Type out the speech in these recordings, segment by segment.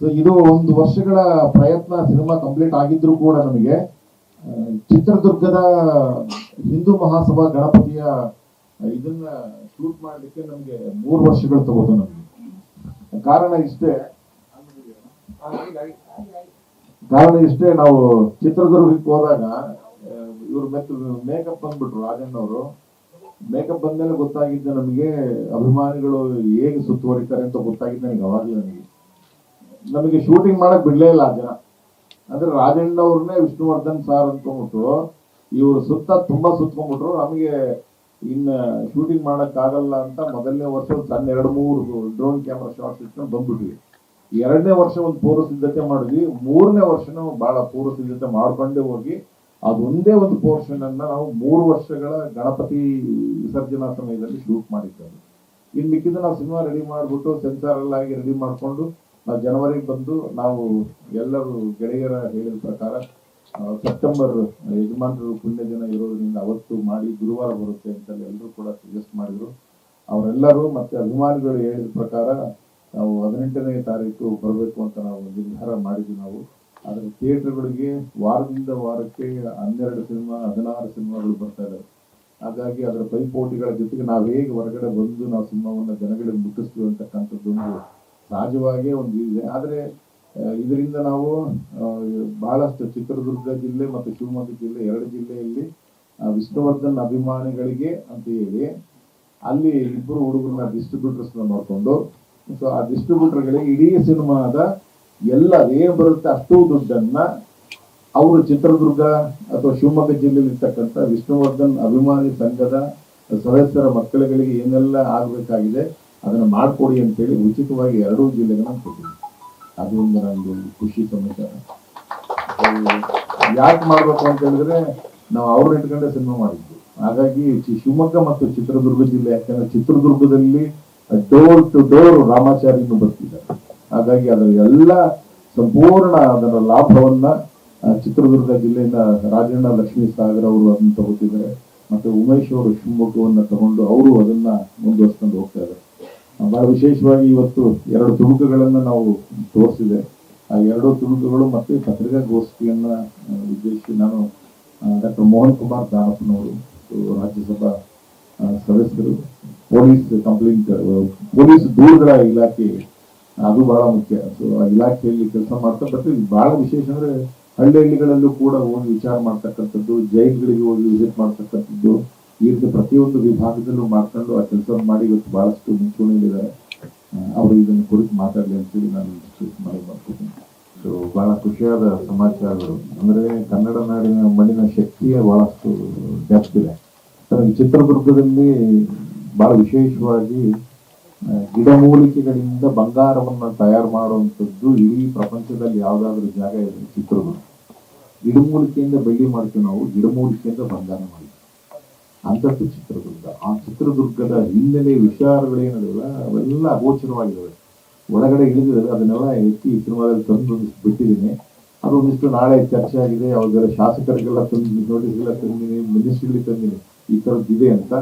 So ಇದು ಒಂದು ವರ್ಷಗಳ ಪ್ರಯತ್ನ ಸಿನಿಮಾ ಕಂಪ್ಲೀಟ್ ಆಗಿದ್ರು ಕೂಡ ನಮಗೆ ಚಿತ್ರದುರ್ಗದ ಹಿಂದೂ ಮಹಾಸಭಾ ಗಣಪತಿಯ ಇದನ್ನ ಶೂಟ್ ಮಾಡಲಿಕ್ಕೆ ನಮಗೆ ಮೂರು ವರ್ಷಗಳು ತಗೋತು ನಮಗೆ. ಕಾರಣ ಇಷ್ಟೇ ಕಾರಣ ಇಷ್ಟೇ, ನಾವು ಚಿತ್ರದುರ್ಗಕ್ಕೆ ಹೋದಾಗ ಇವ್ರ ಮೆತ್ತ ಮೇಕಪ್ ಬಂದ್ಬಿಟ್ರು ರಾಜಣ್ಣ ಅವರು ಮೇಕಪ್ ಬಂದ್ಮೇಲೆ ಗೊತ್ತಾಗಿದ್ದ ನಮಗೆ ಅಭಿಮಾನಿಗಳು ಹೇಗೆ ಸುತ್ತುವರಿತಾರೆ ಅಂತ ಗೊತ್ತಾಗಿದ್ದ ನನಗೆ ಅವಾಗಲೇ ನನಗೆ ನಮಗೆ ಶೂಟಿಂಗ್ ಮಾಡಕ್ ಬಿಡ್ಲೇ ಇಲ್ಲ ಜನ. ಅಂದ್ರೆ ರಾಜಣ್ಣ ಅವ್ರನ್ನೇ ವಿಷ್ಣುವರ್ಧನ್ ಸಾರ್ ಅನ್ಕೊಂಡ್ಬಿಟ್ರು ಇವ್ರು ಸುತ್ತ ತುಂಬಾ ಸುತ್ಕೊಂಡ್ಬಿಟ್ರು. ನಮಗೆ ಇನ್ನ ಶೂಟಿಂಗ್ ಮಾಡಕ್ ಆಗಲ್ಲ ಅಂತ ಮೊದಲನೇ ವರ್ಷ ಸಣ್ಣ ಎರಡು ಮೂರು ಡ್ರೋನ್ ಕ್ಯಾಮ್ರಾ ಶಾರ್ಟ್ಸ್ ಇಟ್ಕೊಂಡು ಬಂದ್ಬಿಟ್ವಿ. ಎರಡನೇ ವರ್ಷ ಒಂದು ಪೂರ್ವ ಸಿದ್ಧತೆ ಮಾಡಿದ್ವಿ. ಮೂರನೇ ವರ್ಷನೂ ಬಹಳ ಪೂರ್ವ ಸಿದ್ಧತೆ ಮಾಡ್ಕೊಂಡೇ ಹೋಗಿ ಅದೊಂದೇ ಒಂದು ಪೋರ್ಷನ್ ಅನ್ನ ನಾವು ಮೂರು ವರ್ಷಗಳ ಗಣಪತಿ ವಿಸರ್ಜನಾ ಸಮಯದಲ್ಲಿ ಶೂಟ್ ಮಾಡಿದ್ದೇವೆ ಇನ್ ಮಿಕ್ಕಿದ ನಾವು ಸಿನಿಮಾ ರೆಡಿ ಮಾಡ್ಬಿಟ್ಟು ಸೆನ್ಸಾರ್ ಎಲ್ಲ ಆಗಿ ರೆಡಿ ಮಾಡ್ಕೊಂಡು ನಾವು ಜನವರಿಗೆ ಬಂದು ನಾವು ಎಲ್ಲರೂ ಗೆಳೆಯರ ಹೇಳಿದ ಪ್ರಕಾರ ಸೆಪ್ಟೆಂಬರ್ ಯಜಮಾನರು ಪುಣ್ಯ ದಿನ ಇರೋದ್ರಿಂದ ಅವತ್ತು ಮಾಡಿ ಗುರುವಾರ ಬರುತ್ತೆ ಅಂತ ಎಲ್ಲರೂ ಕೂಡ ಸಜೆಸ್ಟ್ ಮಾಡಿದರು. ಅವರೆಲ್ಲರೂ ಮತ್ತೆ ಅಭಿಮಾನಿಗಳು ಹೇಳಿದ ಪ್ರಕಾರ ನಾವು ಹದಿನೆಂಟನೇ ತಾರೀಕು ಬರಬೇಕು ಅಂತ ನಾವು ನಿರ್ಧಾರ ಮಾಡಿದ್ವಿ ನಾವು. ಆದರೆ ಥಿಯೇಟರ್ಗಳಿಗೆ ವಾರದಿಂದ ವಾರಕ್ಕೆ ಹನ್ನೆರಡು ಸಿನಿಮಾ, ಹದಿನಾರು ಸಿನಿಮಾಗಳು ಬರ್ತಾ ಇದ್ದಾವೆ ಹಾಗಾಗಿ ಅದರ ಪೈಪೋಟಿಗಳ ಜೊತೆಗೆ ನಾವು ಹೇಗೆ ಹೊರಗಡೆ ಬಂದು ನಾವು ಸಿನಿಮಾವನ್ನು ಜನಗಳಿಗೆ ಮುಟ್ಟಿಸ್ತೀವಿ ಅಂತಕ್ಕಂಥದ್ದು ಒಂದು ಸಹಜವಾಗೇ ಒಂದು ಇದೆ. ಆದರೆ ಇದರಿಂದ ನಾವು ಬಹಳಷ್ಟು ಚಿತ್ರದುರ್ಗ ಜಿಲ್ಲೆ ಮತ್ತು ಶಿವಮೊಗ್ಗ ಜಿಲ್ಲೆ ಎರಡು ಜಿಲ್ಲೆಯಲ್ಲಿ ವಿಷ್ಣುವರ್ಧನ್ ಅಭಿಮಾನಿಗಳಿಗೆ ಅಂತ ಹೇಳಿ, ಅಲ್ಲಿ ಇಬ್ಬರು ಹುಡುಗರನ್ನ ಡಿಸ್ಟ್ರಿಬ್ಯೂಟರ್ಸ್ನ ಮಾಡಿಕೊಂಡು ಸೊ ಆ ಡಿಸ್ಟ್ರಿಬ್ಯೂಟರ್ಗಳಿಗೆ ಇಡೀ ಸಿನಿಮಾದ ಎಲ್ಲ ಏನು ಬರುತ್ತೆ ಅಷ್ಟು ದುಡ್ಡನ್ನ ಅವರು ಚಿತ್ರದುರ್ಗ ಅಥವಾ ಶಿವಮೊಗ್ಗ ಜಿಲ್ಲೆಯಲ್ಲಿ ಇರ್ತಕ್ಕಂಥ ವಿಷ್ಣುವರ್ಧನ್ ಅಭಿಮಾನಿ ಸಂಘದ ಸದಸ್ಯರ ಮಕ್ಕಳುಗಳಿಗೆ ಏನೆಲ್ಲ ಆಗ್ಬೇಕಾಗಿದೆ ಅದನ್ನ ಮಾಡಿಕೊಡಿ ಅಂತೇಳಿ ಉಚಿತವಾಗಿ ಎರಡೂ ಜಿಲ್ಲೆಗಳನ್ನ ಕೊಟ್ಟಿದ್ವಿ ಅದು ಒಂದು ಖುಷಿ ಸಮಾಚಾರ. ಯಾಕೆ ಮಾಡಬೇಕು ಅಂತ ಹೇಳಿದ್ರೆ ನಾವು ಅವ್ರನ್ನ ಇಟ್ಕೊಂಡೆ ಸಿನಿಮಾ ಮಾಡಿದ್ವಿ. ಹಾಗಾಗಿ ಶಿವಮೊಗ್ಗ ಮತ್ತು ಚಿತ್ರದುರ್ಗ ಜಿಲ್ಲೆ, ಯಾಕಂದ್ರೆ ಚಿತ್ರದುರ್ಗದಲ್ಲಿ ಡೋರ್ ಟು ಡೋರ್ ರಾಮಾಚಾರ್ಯನು ಬರ್ತಿದ್ದಾರೆ. ಹಾಗಾಗಿ ಅದರ ಎಲ್ಲ ಸಂಪೂರ್ಣ ಅದರ ಲಾಭವನ್ನ ಚಿತ್ರದುರ್ಗ ಜಿಲ್ಲೆಯಿಂದ ರಾಜಣ್ಣ ಲಕ್ಷ್ಮೀ ಸಾಗರ್ ಅವರು ಅದನ್ನು ತಗೋತಿದ್ದಾರೆ. ಮತ್ತೆ ಉಮೇಶ್ ಅವರು ಶಿವಮೊಗ್ಗವನ್ನ ತಗೊಂಡು ಅವರು ಅದನ್ನ ಮುಂದುವರ್ಸ್ಕೊಂಡು ಹೋಗ್ತಾ ಇದ್ದಾರೆ. ಬಹಳ ವಿಶೇಷವಾಗಿ ಇವತ್ತು ಎರಡು ತುಣುಕುಗಳನ್ನ ನಾವು ತೋರಿಸಿದೆ. ಆ ಎರಡು ತುಣುಕುಗಳು ಮತ್ತೆ ಪತ್ರಿಕಾಗೋಷ್ಠಿಯನ್ನ ಉದ್ದೇಶಿಸಿ ನಾನು ಡಾಕ್ಟರ್ ಮೋಹನ್ ಕುಮಾರ್ ದಾನಪ್ಪನವರು ರಾಜ್ಯಸಭಾ ಸದಸ್ಯರು, ಪೊಲೀಸ್ ಕಂಪ್ಲೇಂಟ್ ಪೊಲೀಸ್ ದೂರುಗಳ ಇಲಾಖೆ, ಅದು ಬಹಳ ಮುಖ್ಯ. ಸೊ ಆ ಇಲಾಖೆಯಲ್ಲಿ ಕೆಲಸ ಮಾಡ್ತಾ ಬಟ್ ಬಹಳ ವಿಶೇಷ ಅಂದ್ರೆ ಹಳ್ಳಿ ಹಳ್ಳಿಗಳಲ್ಲೂ ಕೂಡ ಹೋಗಿ ವಿಚಾರ ಮಾಡ್ತಕ್ಕಂಥದ್ದು, ಜೈಲ್ಗಳಿಗೆ ಹೋಗಿ ವಿಸಿಟ್ ಮಾಡ್ತಕ್ಕಂಥದ್ದು ಈ ರೀತಿ ಪ್ರತಿಯೊಂದು ವಿಭಾಗದಲ್ಲೂ ಮಾಡ್ಕೊಂಡು ಆ ಕೆಲಸ ಮಾಡಿ ಇವತ್ತು ಬಹಳಷ್ಟು ಮುಂಚೂಣಿಯಲ್ಲಿದ್ದಾರೆ. ಅವರು ಇದನ್ನು ಕುರಿತು ಮಾತಾಡಲಿ ಅಂತೇಳಿ ನಾನು ಮಾಡಿ ಮಾಡ್ತೀನಿ ಸೊ ಬಹಳ ಖುಷಿಯಾದ ಸಮಾಚಾರಗಳು. ಅಂದ್ರೆ ಕನ್ನಡ ನಾಡಿನ ಮಣ್ಣಿನ ಶಕ್ತಿಯ ಬಹಳಷ್ಟು ಜಾಸ್ತಿ ಇದೆ. ಚಿತ್ರದುರ್ಗದಲ್ಲಿ ಬಹಳ ವಿಶೇಷವಾಗಿ ಗಿಡಮೂಲಿಕೆಗಳಿಂದ ಬಂಗಾರವನ್ನ ತಯಾರು ಮಾಡುವಂಥದ್ದು ಇಡೀ ಪ್ರಪಂಚದಲ್ಲಿ ಯಾವ್ದಾದ್ರು ಜಾಗ ಇದೆ ಚಿತ್ರದುರ್ಗ. ಗಿಡಮೂಲಿಕೆಯಿಂದ ಬೆಳ್ಳಿ ಮಾಡ್ತೀವಿ ನಾವು ಗಿಡಮೂಲಿಕೆಯಿಂದ ಬಂಗಾರ ಮಾಡ್ತೀವಿ. ಅಂತದ್ದು ಚಿತ್ರದುರ್ಗ. ಆ ಚಿತ್ರದುರ್ಗದ ಹಿನ್ನೆಲೆ ವಿಚಾರಗಳೇನಿದಾವಲ್ಲ ಅವೆಲ್ಲ ಅಗೋಚರವಾಗಿದ್ದಾವೆ ಒಳಗಡೆ ಇಳಿದಿದ್ದಾರೆ, ಅದನ್ನೆಲ್ಲ ಎತ್ತಿ ಸಿನಿಮಾದಲ್ಲಿ ತಂದು ಬಿಟ್ಟಿದ್ದೀನಿ. ಅದು ಒಂದಿಷ್ಟು ನಾಳೆ ಚರ್ಚೆ ಆಗಿದೆ, ಅವ್ರಿಗೆಲ್ಲ ಶಾಸಕರಿಗೆಲ್ಲ ತಂದು ನೋಟಿಸ್ ಎಲ್ಲ ತಂದಿನಿ ಮಿನಿಸ್ಟ್ರಿಗೆ ತಂದಿನಿ ಈ ಥರದ್ದಿದೆ ಅಂತ.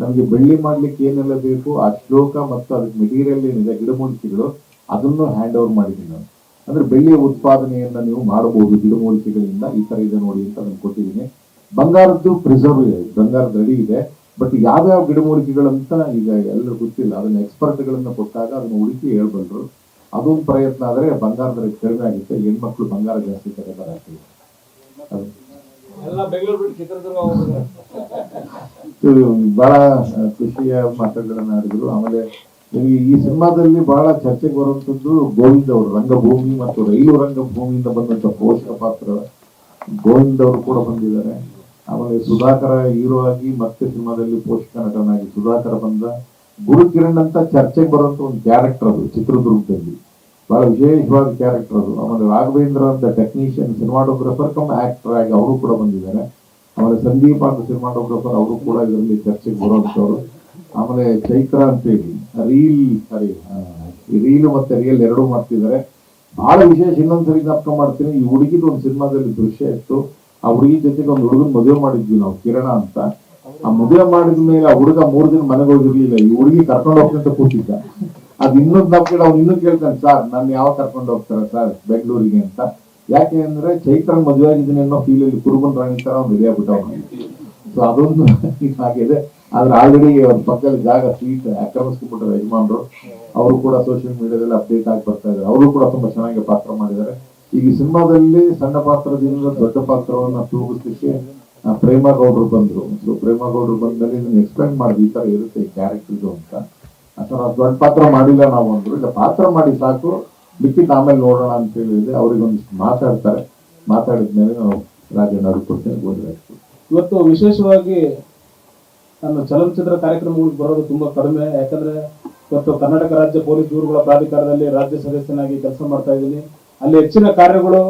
ನಮಗೆ ಬೆಳ್ಳಿ ಮಾಡ್ಲಿಕ್ಕೆ ಏನೆಲ್ಲ ಬೇಕು, ಆ ಶ್ಲೋಕ ಮತ್ತು ಅದಕ್ಕೆ ಮೆಟೀರಿಯಲ್ ಏನಿದೆ, ಗಿಡಮೂಲಿಕೆಗಳು, ಅದನ್ನು ಹ್ಯಾಂಡ್ ಓವರ್ ಮಾಡಿದ್ದೀನಿ ನಾನು. ಅಂದರೆ ಬೆಳ್ಳಿಯ ಉತ್ಪಾದನೆಯನ್ನ ನೀವು ಮಾಡಬಹುದು, ಗಿಡಮೂಲಿಕೆಗಳಿಂದ ಈ ತರ ಇದೆ ನೋಡಿ ಅಂತ ನಾನು ಕೊಟ್ಟಿದ್ದೀನಿ ಬಂಗಾರದ್ದು ಪ್ರಿಸರ್ವ್ ಇದೆ ಬಂಗಾರದ ರೆಡಿ ಇದೆ ಬಟ್ ಯಾವ್ಯಾವ ಗಿಡಮೂಲಿಕೆಗಳಂತ ಈಗ ಎಲ್ಲರೂ ಗೊತ್ತಿಲ್ಲ. ಅದನ್ನ ಎಕ್ಸ್ಪರ್ಟ್ಗಳನ್ನ ಕೊಟ್ಟಾಗ ಅದನ್ನ ಹುಡುಕಿ ಹೇಳ್ಬಲ್ರು ಅದೊಂದು ಪ್ರಯತ್ನ ಆದ್ರೆ ಬಂಗಾರದ ರೇಟ್ ಕಡಿಮೆ ಆಗುತ್ತೆ. ಹೆಣ್ಮಕ್ಳು ಬಂಗಾರ ಜಾಸ್ತಿ ಹೋಗ್ಬಿಟ್ಟಿದ್ದಾರೆ ಬಹಳ ಖುಷಿಯ ಮಾತುಗಳನ್ನ ಆಡಿದ್ರು. ಆಮೇಲೆ ನಿಮಗೆ ಈ ಸಿನಿಮಾದಲ್ಲಿ ಬಹಳ ಚರ್ಚೆಗೆ ಬರುವಂತದ್ದು ಗೋವಿಂದ್ ಅವರು ರಂಗಭೂಮಿ ಮತ್ತು ರೈಲು ರಂಗಭೂಮಿಯಿಂದ ಬಂದಂತ ಪೋಷಕ ಪಾತ್ರ ಗೋವಿಂದ್ ಅವರು ಕೂಡ ಬಂದಿದ್ದಾರೆ. ಆಮೇಲೆ ಸುಧಾಕರ ಹೀರೋ ಆಗಿ ಮತ್ತೆ ಸಿನಿಮಾದಲ್ಲಿ ಪೋಷಕ ನಟನಾಗಿ ಸುಧಾಕರ ಬಂದ ಗುರುಕಿರಣ್ ಅಂತ ಚರ್ಚೆಗೆ ಬರುವಂತ ಒಂದು ಕ್ಯಾರೆಕ್ಟರ್ ಅದು, ಚಿತ್ರದುರ್ಗದಲ್ಲಿ. ಬಹಳ ವಿಶೇಷವಾದ ಕ್ಯಾರೆಕ್ಟರ್ ಅದು. ಆಮೇಲೆ ರಾಘವೇಂದ್ರ ಅಂತ ಟೆಕ್ನಿಷಿಯನ್ ಸಿನಿಮಾಟೋಗ್ರಫರ್ ಕಮ್ ಆಕ್ಟರ್ ಆಗಿ ಅವರು ಕೂಡ ಬಂದಿದ್ದಾರೆ. ಆಮೇಲೆ ಸಂದೀಪ ಅಂತ ಸಿನಿಮಾಟೋಗ್ರಫರ್ ಅವರು ಕೂಡ ಇದರಲ್ಲಿ ಚರ್ಚೆಗೆ ಬರುವಂತವ್ರು. ಆಮೇಲೆ ಚೈತ್ರ ಅಂತ ಹೇಳಿ ರೀಲ್ ಸಾರಿ ರೀಲ್ ಮತ್ತೆ ರಿಯಲ್ ಎರಡೂ ಮಾಡ್ತಿದ್ದಾರೆ. ಬಹಳ ವಿಶೇಷ ಇನ್ನೊಂದ್ಸರಿ ಜ್ಞಾಪಕ ಮಾಡ್ತೀನಿ. ಈ ಹುಡುಗಿದ ಒಂದು ಸಿನಿಮಾದಲ್ಲಿ ದೃಶ್ಯ ಇತ್ತು. ಆ ಹುಡುಗಿ ಜೊತೆಗೆ ಒಂದು ಹುಡುಗನ್ ಮದುವೆ ಮಾಡಿದ್ವಿ ನಾವು, ಕಿರಣ ಅಂತ. ಆ ಮದುವೆ ಮಾಡಿದ ಮೇಲೆ ಆ ಹುಡುಗ ಮೂರ್ ದಿನ ಮನೆಗೆ ಹೋಗಿರ್ಲಿಲ್ಲ. ಈ ಹುಡುಗಿ ಕರ್ಕೊಂಡು ಹೋಗ್ತಂತ ಕೂತಿದ್ದ. ಅದ್ ಇನ್ನೊಂದು ನಮ್ ಕಡೆ ಅವ್ನು ಇನ್ನೂ ಕೇಳ್ತಾನೆ, ಸರ್, ನಾನು ಯಾವ ಕರ್ಕೊಂಡು ಹೋಗ್ತಾರೆ ಸರ್ ಬೆಂಗಳೂರಿಗೆ ಅಂತ. ಯಾಕೆ ಅಂದ್ರೆ ಚೈತ್ರನ್ ಮದುವೆ ಆಗಿದ್ದೀನಿ ಅನ್ನೋ ಫೀಲ್ ಅಲ್ಲಿ ಕುರುಬನ್ ರಾಣಿ ತರ ಅವ್ನು ರೆಡಿ ಆಗ್ಬಿಟ್ಟವನು ಸೊ ಅದೊಂದು ಆಗಿದೆ ಆದ್ರೆ ಆಲ್ರೆಡಿ ಅವ್ರ ಪಕ್ಕದಲ್ಲಿ ಜಾಗ ಸೀಟ್ ಆಕ್ರಮಿಸ್ಕೊಂಡ್ಬಿಟ್ರೆ ಯಜಮಾನ್ರು. ಅವರು ಕೂಡ ಸೋಷಿಯಲ್ ಮೀಡಿಯಾದಲ್ಲಿ ಅಪ್ಡೇಟ್ ಆಗಿ ಬರ್ತಾ ಇದ್ದಾರೆ ಅವರು ಕೂಡ ತುಂಬಾ ಚೆನ್ನಾಗಿ ಪಾತ್ರ ಮಾಡಿದ್ದಾರೆ. ಈ ಸಿನಿಮಾದಲ್ಲಿ ಸಣ್ಣ ಪಾತ್ರದಿಂದ ದೊಡ್ಡ ಪಾತ್ರವನ್ನ ತೂಗಿಸ್ಲಿಕ್ಕೆ ಪ್ರೇಮಗೌಡರು ಪ್ರೇಮ ಗೌಡ್ರು ಬಂದ್ರು. ಸೊ ಪ್ರೇಮಗೌಡರು ಬಂದ್ಮೇಲೆ ಇದನ್ನ ಎಕ್ಸ್ಪ್ಲೈನ್ ಮಾಡಿದ್ವಿ ಈ ತರ ಇರುತ್ತೆ ಕ್ಯಾರೆಕ್ಟರ್ ಇದು ಅಂತ. ಅಥವಾ ದೊಡ್ಡ ಪಾತ್ರ ಮಾಡಿಲ್ಲ ನಾವು ಅಂದ್ರು. ಇಲ್ಲ, ಪಾತ್ರ ಮಾಡಿ ಸಾಕು. ಲಿಖಿತ್ ಆಮೇಲೆ ನೋಡೋಣ ಅಂತ ಹೇಳಿದ್ರೆ ಅವ್ರಿಗೆ ಒಂದಿಷ್ಟು ಮಾತಾಡ್ತಾರೆ. ಮಾತಾಡಿದ್ಮೇಲೆ ನಾವು ರಾಜಣ್ಣ ಕೊಡ್ತೇನೆ ಗೋಧಿ ಇವತ್ತು ವಿಶೇಷವಾಗಿ ನಾನು ಚಲನಚಿತ್ರ ಕಾರ್ಯಕ್ರಮಗಳಿಗೆ ಬರೋದು ತುಂಬಾ ಕಡಿಮೆ. ಯಾಕಂದ್ರೆ ಇವತ್ತು ಕರ್ನಾಟಕ ರಾಜ್ಯ ಪೊಲೀಸ್ ದೂರುಗಳ ಪ್ರಾಧಿಕಾರದಲ್ಲಿ ರಾಜ್ಯ ಸದಸ್ಯನಾಗಿ ಕೆಲಸ ಮಾಡ್ತಾ ಇದ್ದೀನಿ. ಅಲ್ಲಿ ಹೆಚ್ಚಿನ ಕಾರ್ಯಗಳು,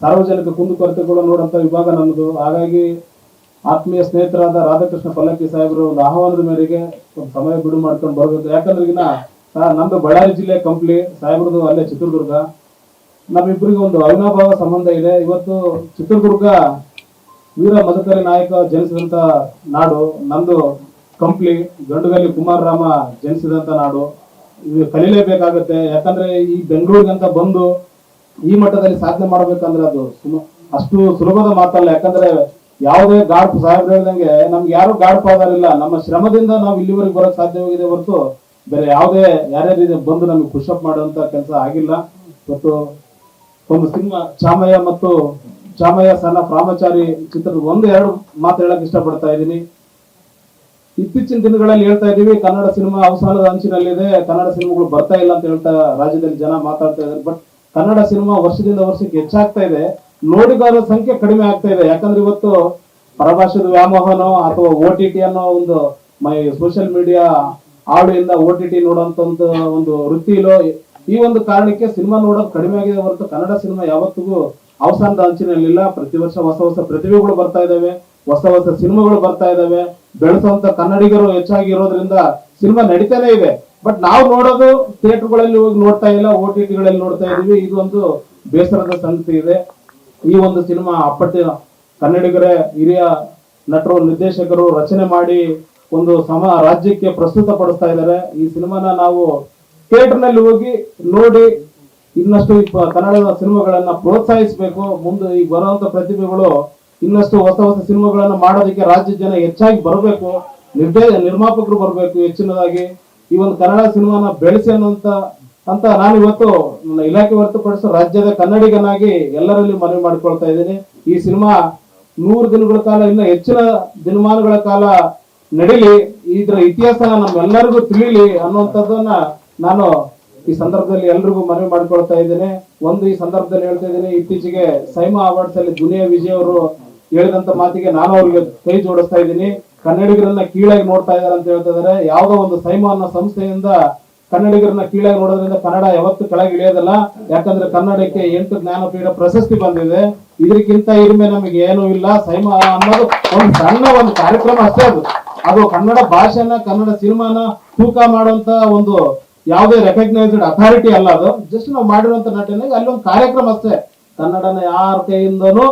ಸಾರ್ವಜನಿಕ ಕುಂದುಕೊರತೆಗಳು ನೋಡಂತ ವಿಭಾಗ ನಮ್ಮದು ಹಾಗಾಗಿ ಆತ್ಮೀಯ ಸ್ನೇಹಿತರಾದ ರಾಧಾಕೃಷ್ಣ ಪಲ್ಲಕ್ಕಿ ಸಾಹೇಬರು ಒಂದು ಆಹ್ವಾನದ ಮೇರೆಗೆ ಒಂದು ಸಮಯ ಬಿಡು ಮಾಡ್ಕೊಂಡು ಬರಬೇಕು. ಯಾಕಂದ್ರೆ ಈಗಿನ ನಮ್ದು ಬಳ್ಳಾರಿ ಜಿಲ್ಲೆ ಕಂಪ್ಲಿ ಸಾಹೇಬ್ರದ್ದು ಅಲ್ಲೇ ಚಿತ್ರದುರ್ಗ. ನಮ್ಮಿಬ್ಬರಿಗೆ ಒಂದು ಅವಿನಾಭಾವ ಸಂಬಂಧ ಇದೆ. ಇವತ್ತು ಚಿತ್ರದುರ್ಗ ವೀರ ಮದಕರಿ ನಾಯಕ ಜನಿಸಿದಂತ ನಾಡು, ನಮ್ದು ಕಂಪ್ಲಿ, ಗಂಡುಗಲ್ಲಿ ಕುಮಾರರಾಮ ಜನಿಸಿದಂತ ನಾಡು. ಇದು ಕಲೀಲೇಬೇಕಾಗತ್ತೆ. ಯಾಕಂದ್ರೆ ಈ ಬೆಂಗಳೂರಿಗಂತ ಬಂದು ಈ ಮಟ್ಟದಲ್ಲಿ ಸಾಧನೆ ಮಾಡ್ಬೇಕಂದ್ರೆ ಅದು ಅಷ್ಟು ಸುಲಭದ ಮಾತಲ್ಲ. ಯಾಕಂದ್ರೆ ಯಾವುದೇ ಗಾಡ್ ಸಾಹೇಬ್ರು ಹೇಳ್ದಂಗೆ ನಮ್ಗೆ ಯಾರು ಗಾಡ್ ಫಾದರ್ ನಮ್ಮ ಶ್ರಮದಿಂದ ನಾವು ಇಲ್ಲಿವರೆಗೆ ಬರೋಕ್ ಸಾಧ್ಯವಾಗಿದೆ ಹೊರತು ಬೇರೆ ಯಾವುದೇ ಯಾರ್ಯಾರು ಬಂದು ನಮಗೆ ಅಪ್ ಮಾಡುವಂತ ಕೆಲಸ ಆಗಿಲ್ಲ. ಮತ್ತು ಒಂದು ಸಿನಿಮಾ ಚಾಮಯ್ಯ ಮತ್ತು ಚಾಮಯ್ಯ ಸಣ್ಣ ಪ್ರಾಮಚಾರಿ ಚಿತ್ರದ ಒಂದು ಎರಡು ಮಾತು ಹೇಳಕ್ ಇಷ್ಟಪಡ್ತಾ ಇದ್ದೀನಿ. ಇತ್ತೀಚಿನ ದಿನಗಳಲ್ಲಿ ಹೇಳ್ತಾ ಇದೀವಿ ಕನ್ನಡ ಸಿನಿಮಾ ಅವಸಾನದ ಅಂಚಿನಲ್ಲಿದೆ, ಕನ್ನಡ ಸಿನಿಮಾಗಳು ಬರ್ತಾ ಇಲ್ಲ ಅಂತ ಹೇಳ್ತಾ ರಾಜ್ಯದಲ್ಲಿ ಜನ ಮಾತಾಡ್ತಾ ಇದ್ದಾರೆ. ಬಟ್ ಕನ್ನಡ ಸಿನಿಮಾ ವರ್ಷದಿಂದ ವರ್ಷಕ್ಕೆ ಹೆಚ್ಚಾಗ್ತಾ ಇದೆ. ನೋಡಿಗಾರ ಸಂಖ್ಯೆ ಕಡಿಮೆ ಆಗ್ತಾ ಇದೆ. ಯಾಕಂದ್ರೆ ಇವತ್ತು ಪರಭಾಷೆದ ವ್ಯಾಮೋಹನೋ ಅಥವಾ ಓ ಟಿ ಟಿ ಅನ್ನೋ ಒಂದು ಮೈ ಸೋಷಿಯಲ್ ಮೀಡಿಯಾ ಆಡಿಯಿಂದ ಓ ಟಿ ಟಿ ನೋಡುವಂತ ಒಂದು ಒಂದು ವೃತ್ತಿಲೋ ಈ ಒಂದು ಕಾರಣಕ್ಕೆ ಸಿನಿಮಾ ನೋಡೋದು ಕಡಿಮೆ ಆಗಿದೆ ಹೊರತು ಕನ್ನಡ ಸಿನಿಮಾ ಯಾವತ್ತಿಗೂ ಅವಸಾನದ ಅಂಚಿನಲ್ಲಿಲ್ಲ. ಪ್ರತಿ ವರ್ಷ ಹೊಸ ಹೊಸ ಪ್ರತಿಭೆಗಳು ಬರ್ತಾ ಇದಾವೆ. ಹೊಸ ಹೊಸ ಸಿನಿಮಾಗಳು ಬರ್ತಾ ಇದಾವೆ. ಬೆಳೆಸುವಂತ ಕನ್ನಡಿಗರು ಹೆಚ್ಚಾಗಿ ಇರೋದ್ರಿಂದ ಸಿನಿಮಾ ನಡೀತಾನೆ ಇದೆ. ಬಟ್ ನಾವು ನೋಡೋದು ಥಿಯೇಟರ್ಗಳಲ್ಲಿ ಹೋಗಿ ನೋಡ್ತಾ ಇಲ್ಲ ಓ ಟಿ ಟಿಗಳಲ್ಲಿ ನೋಡ್ತಾ ಇದೀವಿ. ಇದು ಒಂದು ಬೇಸರದ ಸಂಗತಿ ಇದೆ. ಈ ಒಂದು ಸಿನಿಮಾ ಅಪ್ಪಟ್ಟಿನ ಕನ್ನಡಿಗರೇ, ಹಿರಿಯ ನಟರು, ನಿರ್ದೇಶಕರು ರಚನೆ ಮಾಡಿ ಒಂದು ಸಮ ರಾಜ್ಯಕ್ಕೆ ಪ್ರಸ್ತುತ ಪಡಿಸ್ತಾ ಇದ್ದಾರೆ. ಈ ಸಿನಿಮಾನ ನಾವು ಥಿಯೇಟರ್ನಲ್ಲಿ ಹೋಗಿ ನೋಡಿ ಇನ್ನಷ್ಟು ಕನ್ನಡದ ಸಿನಿಮಾಗಳನ್ನ ಪ್ರೋತ್ಸಾಹಿಸಬೇಕು. ಮುಂದೆ ಈಗ ಬರುವಂತ ಪ್ರತಿಭೆಗಳು ಇನ್ನಷ್ಟು ಹೊಸ ಹೊಸ ಸಿನಿಮಾಗಳನ್ನ ಮಾಡೋದಕ್ಕೆ ರಾಜ್ಯದ ಜನ ಹೆಚ್ಚಾಗಿ ಬರಬೇಕು. ನಿರ್ದೇ ನಿರ್ಮಾಪಕರು ಬರಬೇಕು ಹೆಚ್ಚಿನದಾಗಿ. ಈ ಒಂದು ಕನ್ನಡ ಸಿನಿಮಾನ ಬೆಳೆಸಿ ಅನ್ನುವಂತ ಅಂತ ನಾನು ಇವತ್ತು ನನ್ನ ಇಲಾಖೆ ಹೊರತುಪಡಿಸಿ ರಾಜ್ಯದ ಕನ್ನಡಿಗನಾಗಿ ಎಲ್ಲರಲ್ಲಿ ಮನವಿ ಮಾಡಿಕೊಳ್ತಾ ಇದ್ದೀನಿ. ಈ ಸಿನಿಮಾ ನೂರು ದಿನಗಳ ಕಾಲ, ಇನ್ನ ಹೆಚ್ಚಿನ ದಿನಮಾನಗಳ ಕಾಲ ನಡೀಲಿ. ಇದ್ರ ಇತಿಹಾಸ ನಮ್ಮೆಲ್ಲರಿಗೂ ತಿಳಿಲಿ ಅನ್ನುವಂಥದ್ದನ್ನ ನಾನು ಈ ಸಂದರ್ಭದಲ್ಲಿ ಎಲ್ರಿಗೂ ಮನವಿ ಮಾಡ್ಕೊಳ್ತಾ ಇದ್ದೇನೆ. ಒಂದು ಈ ಸಂದರ್ಭದಲ್ಲಿ ಹೇಳ್ತಾ ಇದ್ದೀನಿ, ಇತ್ತೀಚೆಗೆ ಸೈಮಾ ಅವಾರ್ಡ್ಸ್ ಅಲ್ಲಿ ದುನಿಯಾ ವಿಜಯ್ ಅವರು ಹೇಳಿದಂತ ಮಾತಿಗೆ ನಾನು ಅವ್ರಿಗೆ ಕೈ ಜೋಡಿಸ್ತಾ ಇದ್ದೀನಿ. ಕನ್ನಡಿಗರನ್ನ ಕೀಳಾಗಿ ನೋಡ್ತಾ ಇದ್ದಾರೆ ಅಂತ ಹೇಳ್ತಾ ಇದಾರೆ ಯಾವ್ದೋ ಒಂದು ಸೈಮಾ ಅನ್ನೋ ಸಂಸ್ಥೆಯಿಂದ ಕನ್ನಡಿಗರನ್ನ ಕೀಳಾಗಿ ನೋಡೋದ್ರಿಂದ ಕನ್ನಡ ಯಾವತ್ತೂ ಕೆಳಗೆ ಇಳಿಯೋದಿಲ್ಲ. ಯಾಕಂದ್ರೆ ಕನ್ನಡಕ್ಕೆ ಎಂಟು ಜ್ಞಾನಪೀಠ ಪ್ರಶಸ್ತಿ ಬಂದಿದೆ. ಇದಕ್ಕಿಂತ ಇರ್ಮೆ ನಮಗೆ ಏನೂ ಇಲ್ಲ. ಸೈಮಾ ಅನ್ನೋದು ಒಂದು ಸಣ್ಣ ಒಂದು ಕಾರ್ಯಕ್ರಮ ಅಷ್ಟೇ ಅದು. ಅದು ಕನ್ನಡ ಭಾಷೆನ, ಕನ್ನಡ ಸಿನಿಮಾನ ತೂಕ ಮಾಡುವಂತ ಒಂದು ಯಾವುದೇ ರೆಕಗ್ನೈಸ್ಡ್ ಅಥಾರಿಟಿ ಅಲ್ಲ ಅದು. ಜಸ್ಟ್ ನಾವು ಮಾಡಿರುವಂತ ನಟನೆಗೆ ಅಲ್ಲಿ ಒಂದು ಕಾರ್ಯಕ್ರಮ ಅಷ್ಟೇ. ಕನ್ನಡನ ಯಾರ ಕೈಯಿಂದನೂ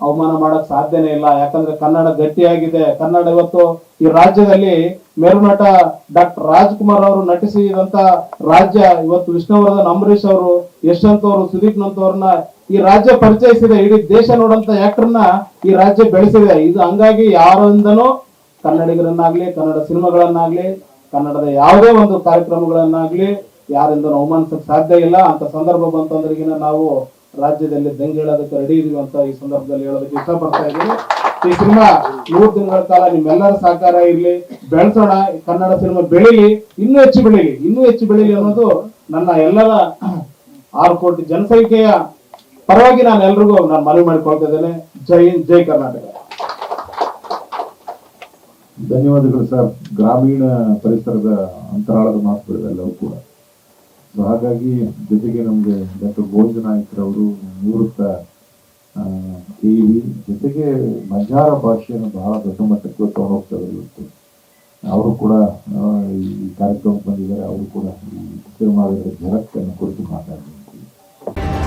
ಅವಮಾನ ಮಾಡಕ್ ಸಾಧ್ಯನೇ ಇಲ್ಲ. ಯಾಕಂದ್ರೆ ಕನ್ನಡ ಗಟ್ಟಿಯಾಗಿದೆ. ಕನ್ನಡ ಇವತ್ತು ಈ ರಾಜ್ಯದಲ್ಲಿ ಮೇರುನಟ ಡಾಕ್ಟರ್ ರಾಜ್ಕುಮಾರ್ ಅವರು ನಟಿಸಿದಂತ ರಾಜ್ಯ ಇವತ್ತು ವಿಷ್ಣುವರ್ಧನ್ ಅಂಬರೀಶ್ ಅವರು, ಯಶವಂತ್ ಅವರು, ಸುದೀಪ್ ನಂತವ್ರನ್ನ ಈ ರಾಜ್ಯ ಪರಿಚಯಿಸಿದೆ. ಇಡೀ ದೇಶ ನೋಡಂತ ಆಕ್ಟರ್ನ ಈ ರಾಜ್ಯ ಬೆಳೆಸಿದೆ. ಇದು ಹಂಗಾಗಿ ಯಾರಿಂದನೂ ಕನ್ನಡಿಗರನ್ನಾಗ್ಲಿ, ಕನ್ನಡ ಸಿನಿಮಾಗಳನ್ನಾಗ್ಲಿ, ಕನ್ನಡದ ಯಾವುದೇ ಒಂದು ಕಾರ್ಯಕ್ರಮಗಳನ್ನಾಗ್ಲಿ ಯಾರಿಂದ ಅವಮಾನಿಸಕ್ ಸಾಧ್ಯ ಇಲ್ಲ. ಅಂತ ಸಂದರ್ಭ ಬಂತಂದ್ರಿಗಿನ ನಾವು ರಾಜ್ಯದಲ್ಲಿ ದಂಗೆ ಹೇಳೋದಕ್ಕೆ ರೆಡಿ ಅಂತ ಈ ಸಂದರ್ಭದಲ್ಲಿ ಹೇಳೋದಕ್ಕೆ ಇಷ್ಟಪಡ್ತಾ ಇದ್ದೀನಿ. ಈ ಸಿನಿಮಾ ಮೂರು ದಿನಗಳ ಕಾಲ ನಿಮ್ಮೆಲ್ಲರ ಸಹಕಾರ ಇರಲಿ. ಬೆಳೆಸೋಣ ಕನ್ನಡ ಸಿನಿಮಾ ಬೆಳೀಲಿ, ಇನ್ನೂ ಹೆಚ್ಚು ಬೆಳೀಲಿ, ಇನ್ನೂ ಹೆಚ್ಚು ಬೆಳೀಲಿ ಅನ್ನೋದು ನನ್ನ ಎಲ್ಲರ ಆರು ಕೋಟಿ ಜನಸಂಖ್ಯೆಯ ಪರವಾಗಿ ನಾನು ಎಲ್ರಿಗೂ ನಾನು ಮನವಿ ಮಾಡಿಕೊಳ್ತಾ ಇದ್ದೇನೆ. ಜೈ ಜೈ ಕರ್ನಾಟಕ. ಧನ್ಯವಾದಗಳು ಸರ್. ಗ್ರಾಮೀಣ ಪರಿಸರದ ಅಂತರಾಳದ ಮಾತುಗಳು ಎಲ್ಲವೂ ಕೂಡ. ಸೊ ಹಾಗಾಗಿ ಜೊತೆಗೆ ನಮಗೆ ಡಾಕ್ಟರ್ ಗೋವಿಂದ ಅವರು ನಿವೃತ್ತ ಕೆ ವಿ ಜೊತೆಗೆ ಬಂಜಾರ ಭಾಷೆಯನ್ನು ಬಹಳ ದೊಡ್ಡ ಮಟ್ಟಕ್ಕೆ ತಗೊಂಡು ಹೋಗ್ತಾರೆ ಇವತ್ತು. ಅವರು ಕೂಡ ಈ ಕಾರ್ಯಕ್ರಮಕ್ಕೆ ಬಂದಿದ್ದಾರೆ. ಅವರು ಕೂಡ ಈ ಸಿನಿಮಾದ ಜನಕ್ಕನ್ನು ಕುರಿತು ಮಾತಾಡ್ತಾರೆ